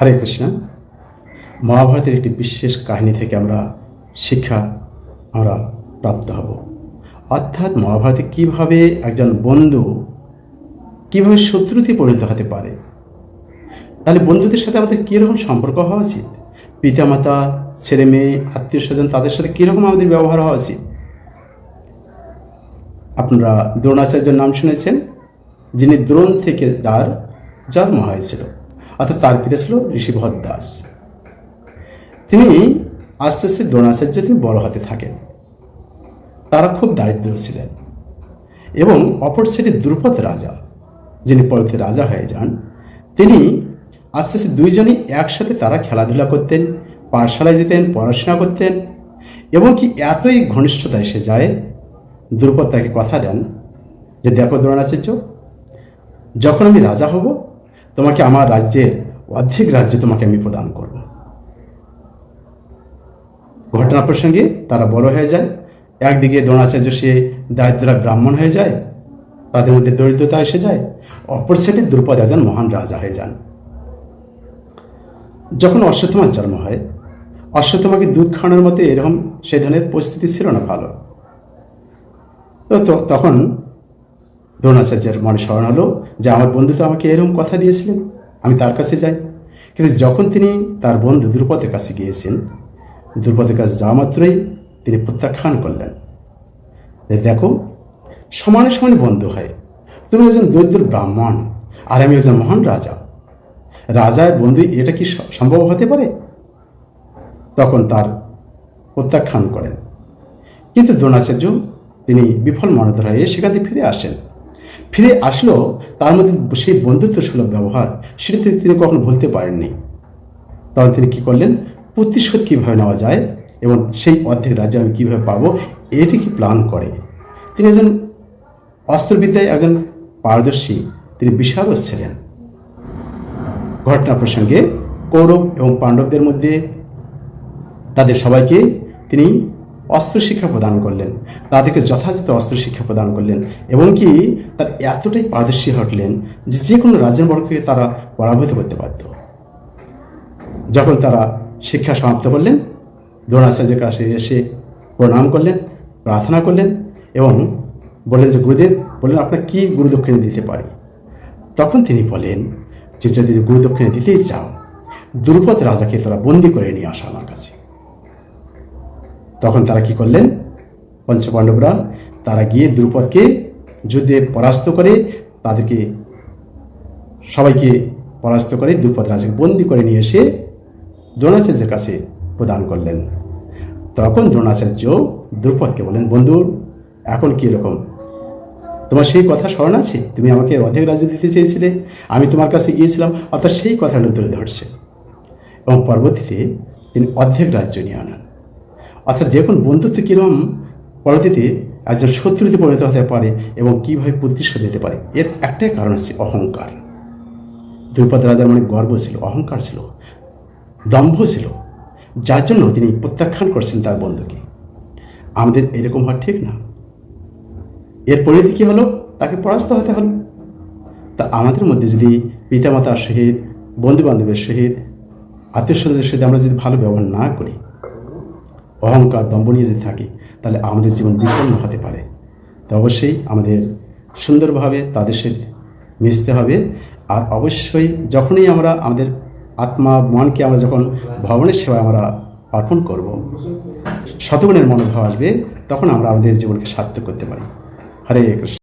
হরে কৃষ্ণ। মহাভারতের একটি বিশেষ কাহিনী থেকে আমরা শিক্ষা আমরা প্রাপ্ত হব। অর্থাৎ মহাভারতে কীভাবে একজন বন্ধু কীভাবে শত্রুতে পরিণত হতে পারে? তাহলে বন্ধুদের সাথে আমাদের কীরকম সম্পর্ক হওয়া উচিত? পিতামাতা, ছেলে মেয়ে, আত্মীয় স্বজন তাদের সাথে কীরকম আমাদের ব্যবহার হওয়া উচিত? আপনারা দ্রোণাচার্যের নাম শুনেছেন, যিনি দ্রোণ থেকে তার জন্ম হয়েছিল। অর্থাৎ তার পিতা ছিল ঋষিভদ দাস। তিনি আস্তে আস্তে দ্রোণাচার্য তিনি বড় হতে থাকেন। তারা খুব দারিদ্র ছিলেন এবং অপর সাইডে দ্রুপদ রাজা, যিনি পরবর্তী রাজা হয়ে যান, তিনি আস্তে আস্তে দুইজনই একসাথে তারা খেলাধুলা করতেন, পাঠশালায় যেতেন, পড়াশোনা করতেন এবং কি এতই ঘনিষ্ঠতা এসে যায়, দ্রুপদ তাকে কথা দেন যে, দেখো দ্রোণাচার্য, যখন আমি রাজা হব তোমাকে আমার রাজ্যের অর্ধেক রাজ্য তোমাকে আমি প্রদান করব। ঘটনা প্রসঙ্গে তারা বড় হয়ে যায়। একদিকে দ্রোণাচার্য সে দারিদ্রা ব্রাহ্মণ হয়ে যায়, তাদের মধ্যে দরিদ্রতা এসে যায়। অপর সাইডে দ্রুপদ একজন মহান রাজা হয়ে যান। যখন অশ্বত্থমার জন্ম হয়, অশ্বত্থমাকে দুধ খাওয়ানোর মতো এরকম সে ধরনের পরিস্থিতি ছিল না ভালো। তো- তখন দ্রোণাচার্যের মনে স্মরণ হলো যে আমার বন্ধু তো আমাকে এরকম কথা দিয়েছিলেন, আমি তার কাছে যাই। কিন্তু যখন তিনি তার বন্ধু দ্রুপদের কাছে গিয়েছেন দ্রুপদের কাছে যাওয়া মাত্রই তিনি প্রত্যাখ্যান করলেন দেখো, সমানে সমানে বন্ধু হয়। তুমি একজন দরিদ্র ব্রাহ্মণ আর আমি একজন মহান রাজা। রাজায় বন্ধু এটা কি সম্ভব হতে পারে? তখন তার প্রত্যাখ্যান করেন। কিন্তু দ্রোণাচার্য তিনি বিফল মনোধর হয়ে সেখান থেকে ফিরে আসেন। ফিরে আসলেও তার মধ্যে সেই বন্ধুত্ব সুলভ ব্যবহার। সেটা তিনি- কখনো ভুলতে পারেননি। তখন তিনি কী করলেন? প্রতিশোধ কীভাবে নেওয়া যায় এবং সেই অর্ধেক রাজ্য আমি কীভাবে পাবো, এটি কি প্ল্যান করে? তিনি একজন অস্ত্রবিদ্যায় একজন পারদর্শী। তিনি বিশারদ ছিলেন। ঘটনা প্রসঙ্গে কৌরব এবং পাণ্ডবদের মধ্যে তাদের সবাইকে তিনি অস্ত্র শিক্ষা প্রদান করলেন। তাদেরকে যথাযথ অস্ত্র শিক্ষা প্রদান করলেন এবং কি তার এতটাই পারদর্শী হটলেন যে যে কোনো রাজ্যের বর্গকে তারা পরাভূত করতে পারত। যখন তারা শিক্ষা সমাপ্ত করলেন দ্রোণাচার্যের কাছে এসে প্রণাম করলেন, প্রার্থনা করলেন এবং বললেন যে, গুরুদেব, বললেন, আপনার কী গুরুদক্ষিণা দিতে পারি? তখন তিনি বলেন যে, যদি গুরুদক্ষিণা দিতেই চাও দ্রুপদ রাজাকে তোরা বন্দি করে নিয়ে আসা আমার কাছে। তখন তারা কি করলেন? পঞ্চপাণ্ডবরা তারা গিয়ে দ্রুপদকে যুদ্ধে পরাস্ত করে তাদেরকে সবাইকে পরাস্ত করে দ্রুপদ রাজাকে বন্দি করে নিয়ে এসে দ্রোণাচার্যের কাছে প্রদান করলেন। তখন দ্রোণাচার্য দ্রুপদকে বলেন বন্ধু, এখন কী রকম তোমার সেই কথা স্মরণ আছে? তুমি আমাকে অর্ধেক রাজ্য দিতে চেয়েছিলে, আমি তোমার কাছে গিয়েছিলাম, অর্থাৎ সেই কথাগুলো তুলে ধরছে। এবং পরবর্তীতে তিনি অর্ধেক রাজ্য নিয়ে আনান। অর্থাৎ দেখুন বন্ধুত্ব কীরকম পরবর্তীতে একজন শত্রুতে পরিণত হতে পারে এবং কীভাবে প্রতিশোধ দিতে পারে, এর একটাই কারণ হচ্ছে অহংকার। দ্রুপদ রাজার মানে গর্ব ছিল, অহংকার ছিল, দম্ভ ছিল, যার জন্য তিনি প্রত্যাখ্যান করছেন তার বন্ধুকে। আমাদের এরকম হওয়া ঠিক না। এর পরিণতি কী হলো? তাকে পরাস্ত হতে হলো। তা আমাদের মধ্যে যদি পিতামাতার সহিত বন্ধু বান্ধবের সহিত আত্মীয় স্বজনের সহিত আমরা যদি ভালো ব্যবহার না করি অহংকার, দম্ভ নিয়ে যদি থাকি, তাহলে আমাদের জীবন বিপন্ন হতে পারে। তো অবশ্যই আমাদের সুন্দরভাবে তাদের সাথে মিশতে হবে। আর অবশ্যই যখনই আমরা আমাদের আত্মা, মনকে আমরা যখন ভবনের সেবায় আমরা অর্পণ করব, শতগুণের মনোভাব আসবে, তখন আমরা আমাদের জীবনকে সার্থক করতে পারি। হরে কৃষ্ণ।